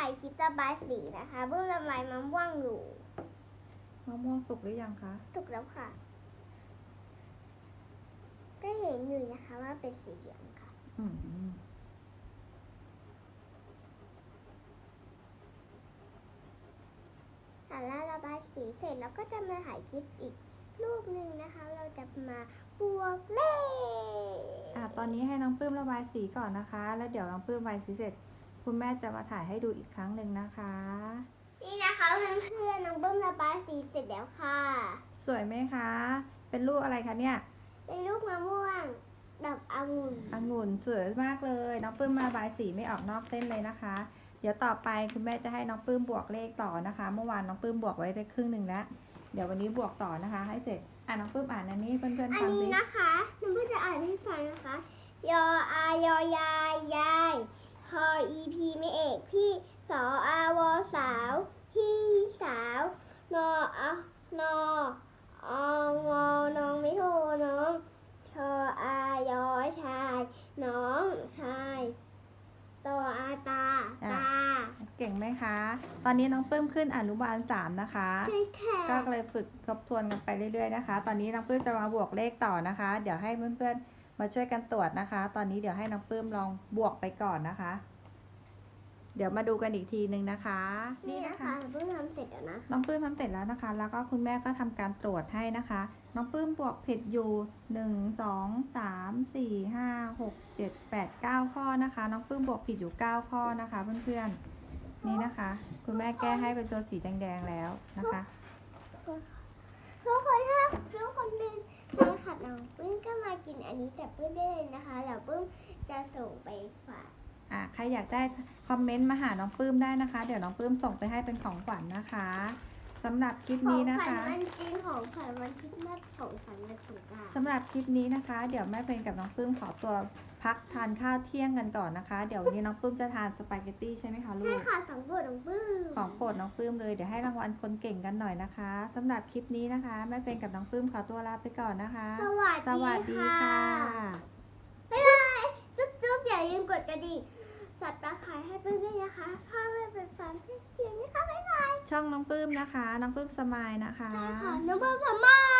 บายสีนะคะเบื้องระบายมะม่วงอยู่มะม่วงสุกหรือยังคะถูกแล้วค่ะ ก็เห็นอยู่นะคะว่าเป็นสีเหลืองค่ะ อืมแต่แล้วระบายสีเสร็จแล้วก็จะมาถ่ายคลิปอีกรูปหนึ่งนะคะ เราจะมาบวกเลข อะตอนนี้ให้น้องปลื้มระบายสีก่อนนะคะ แล้วเดี๋ยวน้องปลื้มระบายสีเสร็จ คุณแม่จะมาถ่ายให้ดูอีกครั้งหนึ่งนะคะ นี่นะคะเพื่อนๆน้องเบิ้มระบายสีเสร็จแล้วค่ะ สวยไหมคะ เป็นรูปอะไรคะเนี่ย เป็นลูกมะม่วงดอกองุ่นองุ่นสวยมากเลย น้องปลื้มระบายสีไม่ออกนอกเส้นเลยนะคะ เดี๋ยวต่อไปคุณแม่จะให้น้องปลื้มบวกเลขต่อนะคะ เมื่อวานน้องปลื้มบวกไว้ได้ครึ่งหนึ่งแล้ว เดี๋ยววันนี้บวกต่อนะคะ ให้เสร็จ อะน้องปลื้มอ่านอันนี้ให้เพื่อนๆอันฟังนี้สินะคะน้องเบิ้มจะอ่านให้ฟังนะคะ ยออายอยายยาย พออีพีไม่เอกพี่สออาวอสาว พี่สาวนออานอองอน้องไม่โทรน้องชออายอชาย น้องชายตออาตาตา เก่งไหมคะ ตอนนี้น้องปลื้มขึ้นอนุบาลสามนะคะ ใช่ค่ะ ก็เลยฝึกทบทวนกันไปเรื่อยๆนะคะ ตอนนี้น้องปลื้มจะมาบวกเลขต่อนะคะ เดี๋ยวให้เพื่อนๆ มาช่วยกันตรวจนะคะ ตอนนี้เดี๋ยวให้น้องปลื้มลองบวกไปก่อนนะคะ เดี๋ยวมาดูกันอีกทีหนึ่งนะคะ นี่นะคะเพิ่งทำเสร็จแล้วนะน้องปลื้มทำเสร็จแล้วนะคะ แล้วก็คุณแม่ก็ทำการตรวจให้นะคะ น้องปลื้มบวกผิดอยู่หนึ่งสองสามสี่ห้าหกเจ็ดแปดเก้าข้อนะคะ น้องปลื้มบวกผิดอยู่เก้าข้อนะคะ เพื่อนๆนี่นะคะ คุณแม่แก้ให้เป็นตัวสีแดงๆแล้วนะคะทุกคนถ้าทุกคนเป็นแฟนคลับน้องปื้ม กินอันนี้แต่ปื้มได้เลยนะคะแล้วปื้มจะส่งไปฝากอะใครอยากได้คอมเมนต์มาหาน้องปื้มได้นะคะ เดี๋ยวน้องปื้มส่งไปให้เป็นของขวัญนะคะ สำหรับคลิปของนี้นะขวัญคะ วันจีนของขวัญวันคริดมาสของขวัญวันสงกรานต์ สำหรับคลิปนี้นะคะ เดี๋ยวแม่เพนกับน้องปลื้มขอตัวพักทานข้าวเที่ยงกันก่อนนะคะ เดี๋ยววันนี้น้องปลื้มจะทานสปาเกตตี้ใช่ไหมคะลูใช่ก ค่ะสองบทของปื้มของโปรดน้องปลื้มเลย เดี๋ยวให้รางวัลคนเก่งกันหน่อยนะคะสำหรับคลิปนี้นะคะแม่เพนกับน้องปลื้มขอตัวลาไปก่อนนะคะ สวัสสดีวัสดีค่ะ ค่ะ บ๊ายบาย จุ๊บจุ๊บอย่าลืมกดกระดิ่ง สับตาขายให้ปื้มด้วยนะคะถ้าไม่เป็นฟันเสียงนะคะบ๊ายบายช่องน้องปลื้มนะคะ น้องปลื้มสมายนะคะ ใช่ค่ะน้องปื้มสมาย